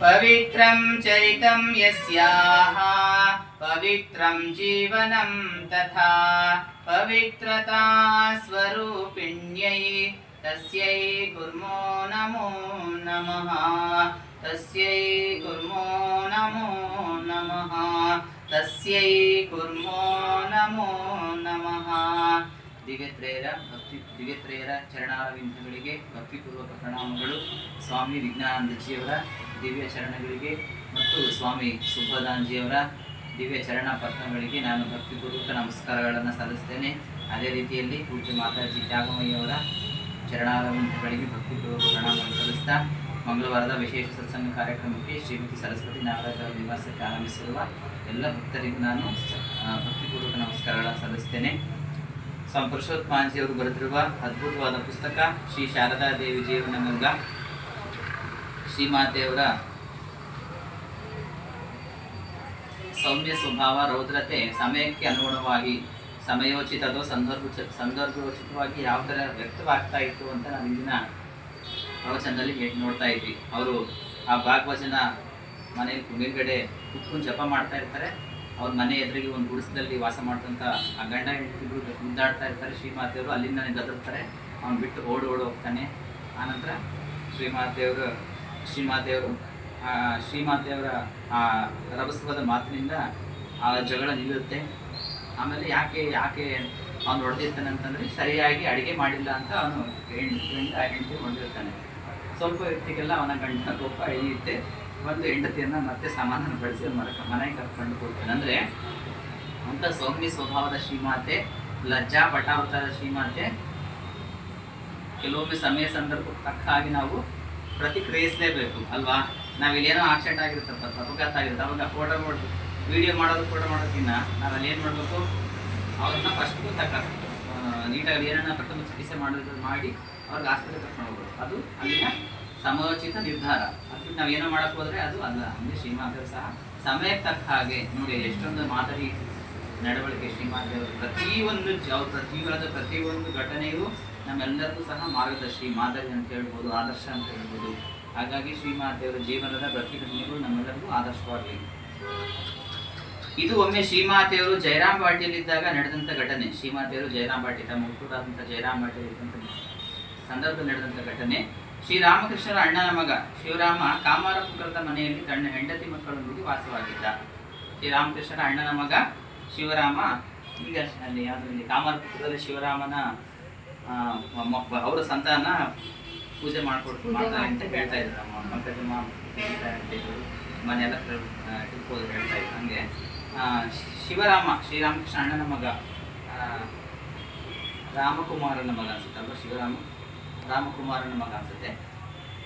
पवित्रं चरितं यस्याः पवित्रं जीवनं तथा पवित्रता स्वरूपिण्यै तस्यै कुर्मो नमो नमः तस्यै कुर्मो नमो नमः तस्यै कुर्मो नमो नमः ದಿವ್ಯತ್ರೇಯರ ಭಕ್ತಿ, ದಿವ್ಯತ್ರೇಯರ ಚರಣಾರವಿಂದಗಳಿಗೆ ಭಕ್ತಿಪೂರ್ವಕ ಪ್ರಣಾಮಗಳು. ಸ್ವಾಮಿ ವಿಜ್ಞಾನಂದಜಿಯವರ ದಿವ್ಯ ಚರಣಗಳಿಗೆ ಮತ್ತು ಸ್ವಾಮಿ ಸುಬ್ಬದಾನ್ಜಿಯವರ ದಿವ್ಯ ಚರಣ ಪತ್ನಗಳಿಗೆ ನಾನು ಭಕ್ತಿಪೂರ್ವಕ ನಮಸ್ಕಾರಗಳನ್ನು ಸಲ್ಲಿಸ್ತೇನೆ. ಅದೇ ರೀತಿಯಲ್ಲಿ ಪೂಜ್ಯ ಮಾತಾಜಿ ತ್ಯಾಗಮಯ್ಯವರ ಚರಣಾರವಿಂದಗಳಿಗೆ ಭಕ್ತಿಪೂರ್ವಕ ಪ್ರಣಾಮವನ್ನು ಸಲ್ಲಿಸ್ತಾ ಮಂಗಳವಾರದ ವಿಶೇಷ ಸತ್ಸಂಗ ಕಾರ್ಯಕ್ರಮಕ್ಕೆ ಶ್ರೀಮತಿ ಸರಸ್ವತಿ ನಾಗರಾಜ ನಿವಾಸಕ್ಕೆ ಆರಂಭಿಸಿರುವ ಎಲ್ಲ ಭಕ್ತರಿಗೂ ನಾನು ಭಕ್ತಿಪೂರ್ವಕ ನಮಸ್ಕಾರಗಳನ್ನು ಸಲ್ಲಿಸ್ತೇನೆ. ಸ್ವಾಮಿ ಮಾಂಜಿ ಅವರು ಬರೆದಿರುವ ಅದ್ಭುತವಾದ ಪುಸ್ತಕ ಶ್ರೀ ಶಾರದಾ ದೇವಿ ಜೀವನ ಗಂಗ ಶ್ರೀಮಾತೆಯವರ ಸೌಮ್ಯ ಸ್ವಭಾವ, ರೌದ್ರತೆ, ಸಮಯಕ್ಕೆ ಅನುಗುಣವಾಗಿ ಸಮಯೋಚಿತ ಅಥವಾ ಸಂದರ್ಭ ಸಂದರ್ಭೋಚಿತವಾಗಿ ಯಾವ ಥರ ವ್ಯಕ್ತವಾಗ್ತಾ ಇತ್ತು ಅಂತ ನಾವು ಇಂದಿನ ಪ್ರವಚನದಲ್ಲಿ ಹೇಳಿ ನೋಡ್ತಾ ಇದ್ವಿ. ಅವರು ಆ ಭಾಗವಚನ ಮನೆಯಲ್ಲಿ ಮೇಲ್ಗಡೆ ಕುತ್ಕೊಂಡು ಜಪ ಮಾಡ್ತಾ ಇರ್ತಾರೆ. ಅವ್ರ ಮನೆ ಎದುರಿಗೆ ಒಂದು ಗುಡಿಸದಲ್ಲಿ ವಾಸ ಮಾಡ್ತಂತ ಆ ಗಂಡ ಹೆಂಡತಿಗಳು ಮುದ್ದಾಡ್ತಾ ಇರ್ತಾರೆ ಶ್ರೀಮಾತೆಯವರು. ಅಲ್ಲಿಂದ ಗದರ್ತಾರೆ. ಅವ್ನು ಬಿಟ್ಟು ಓಡಿ ಓಡಿ ಹೋಗ್ತಾನೆ. ಆನಂತರ ಶ್ರೀಮಾತೆಯವರು ಶ್ರೀಮಾತೆಯವರು ಶ್ರೀಮಾತೆಯವರ ಆ ರಭಸವಾದ ಮಾತಿನಿಂದ ಆ ಜಗಳ ನಿಲ್ಲುತ್ತೆ. ಆಮೇಲೆ ಯಾಕೆ ಯಾಕೆ ಅವ್ನು ಹೊಡೆದಿರ್ತಾನೆ ಅಂತಂದ್ರೆ ಸರಿಯಾಗಿ ಅಡುಗೆ ಮಾಡಿಲ್ಲ ಅಂತ ಅವನು ಗಂಡ ಹೆಂಡತಿ ಹೊಡೆದಿರ್ತಾನೆ ಸ್ವಲ್ಪ ವ್ಯಕ್ತಿಗೆಲ್ಲ ಅವನ ಗಂಡ ಕೋಪ ಇಳಿಯುತ್ತೆ ಒಂದು ಹೆಂಡತಿಯನ್ನ ಮತ್ತೆ ಸಮಾಧಾನಪಡಿಸಿ ಬಳಸಿ ಮರಕ ಮನೆಗೆ ಕರ್ಕೊಂಡು ಹೋಗ್ತಾನೆ ಅಂದ್ರೆ ಅಂತ ಸೌಮ್ಯ ಸ್ವಭಾವದ ಶ್ರೀಮಾತೆ, ಲಜ್ಜಾ ಪಟಾವತಾರ ಶ್ರೀಮಾತೆ, ಕೆಲವೊಮ್ಮೆ ಸಮಯ ಸಂದರ್ಭಕ್ಕೆ ತಕ್ಕ ಹಾಗೆ ನಾವು ಪ್ರತಿಕ್ರಿಯಿಸಲೇಬೇಕು, ಅಲ್ವಾ? ನಾವಿಲ್ಲಿ ಏನೋ ಆಕ್ಸಿಡೆಂಟ್ ಆಗಿರುತ್ತಪ್ಪ, ಅಪಘಾತ ಆಗಿರುತ್ತೆ. ಅವಾಗ ಫೋಟೋ ಮಾಡಿ ವಿಡಿಯೋ ಮಾಡೋದು ಫೋಟೋ ಮಾಡೋದಕ್ಕಿಂತ ಅಲ್ಲಿ ಏನು ಮಾಡಬೇಕು? ಅವ್ರನ್ನ ಫಸ್ಟ್ ತಕ್ಕ ನೀಟಾಗಿ ಏನನ್ನ ಪ್ರಥಮ ಚಿಕಿತ್ಸೆ ಮಾಡೋದು ಮಾಡಿ ಅವ್ರಿಗೆ ಆಸ್ಪತ್ರೆ ಕರ್ಕೊಂಡು ಹೋಗ್ಬೋದು ಅದು ಅಲ್ಲಿನ ಸಮಯೋಚಿತ ನಿರ್ಧಾರ. ಅದಕ್ಕೆ ನಾವು ಏನೋ ಮಾಡಕ್ ಹೋದ್ರೆ ಅದು ಅಲ್ಲ. ಅಂದ್ರೆ ಶ್ರೀಮಾತೆಯವರು ಸಹ ಸಮಯಕ್ಕೆ ತಕ್ಕ ಹಾಗೆ ನೋಡಿ, ಎಷ್ಟೊಂದು ಮಾದರಿ ನಡವಳಿಕೆ ಪ್ರತಿ ಪ್ರತಿಯೊಂದು ಅವ್ರ ಜೀವನದ ಪ್ರತಿಯೊಂದು ಘಟನೆಯು ನಮ್ಮೆಲ್ಲರಿಗೂ ಸಹ ಮಾರ್ಗದರ್ಶಿ, ಮಾದರಿ ಅಂತ ಹೇಳ್ಬೋದು, ಆದರ್ಶ ಅಂತ ಹೇಳ್ಬೋದು. ಹಾಗಾಗಿ ಶ್ರೀಮಾದೇವರ ಜೀವನದ ಪ್ರತಿ ಘಟನೆಗಳು ನಮ್ಮೆಲ್ಲರಿಗೂ ಆದರ್ಶವಾಗಲಿ ಇದು ಒಮ್ಮೆ ಶ್ರೀಮಾತೆಯವರು ಜಯರಾಮ್ ಬಾಟಿಯಲ್ಲಿದ್ದಾಗ ನಡೆದಂಥ ಘಟನೆ. ಶ್ರೀಮಾತೆಯವರು ಜಯರಾಮ್ ಪಾಟೀಲ್, ತಮ್ಮ ಹುಟ್ಟೂರಾದಂಥ ಜಯರಾಮ್ ಪಾಟೀಲ್ ಇದ್ದಂಥ ಸಂದರ್ಭದಲ್ಲಿ ನಡೆದಂಥ ಘಟನೆ. ಶ್ರೀರಾಮಕೃಷ್ಣರ ಅಣ್ಣನ ಮಗ ಶಿವರಾಮ ಕಾಮಾರ ಪುಕ್ಕರದ ಮನೆಯಲ್ಲಿ ತನ್ನ ಹೆಂಡತಿ ಮಕ್ಕಳೊಂದಿಗೆ ವಾಸವಾಗಿದ್ದ. ಶ್ರೀರಾಮಕೃಷ್ಣರ ಅಣ್ಣನ ಮಗ ಶಿವರಾಮ ಈಗ ಅಲ್ಲಿ ಯಾವುದರಲ್ಲಿ ಕಾಮಾರ ಪುಕ್ಕದಲ್ಲಿ ಶಿವರಾಮನ ಅವರ ಸಂತಾನ ಪೂಜೆ ಮಾಡಿಕೊಟ್ಟು ಮಾಡ್ತಾರೆ ಅಂತ ಹೇಳ್ತಾ ಇದ್ರು. ನಮ್ಮ ಮಕ್ಕಳಮ್ಮ ಮನೆಯೆಲ್ಲ ಟ್ರಿಪ್ ಹೇಳ್ತಾ ಇದ್ರು. ಹಂಗೆ ಶಿವರಾಮ ಶ್ರೀರಾಮಕೃಷ್ಣ ಅಣ್ಣನ ಮಗ ರಾಮಕುಮಾರನ ಮಗ ಅನ್ಸುತ್ತಲ್ವ ಶಿವರಾಮ? ರಾಮಕುಮಾರನ ಮಗ ಅನ್ಸುತ್ತೆ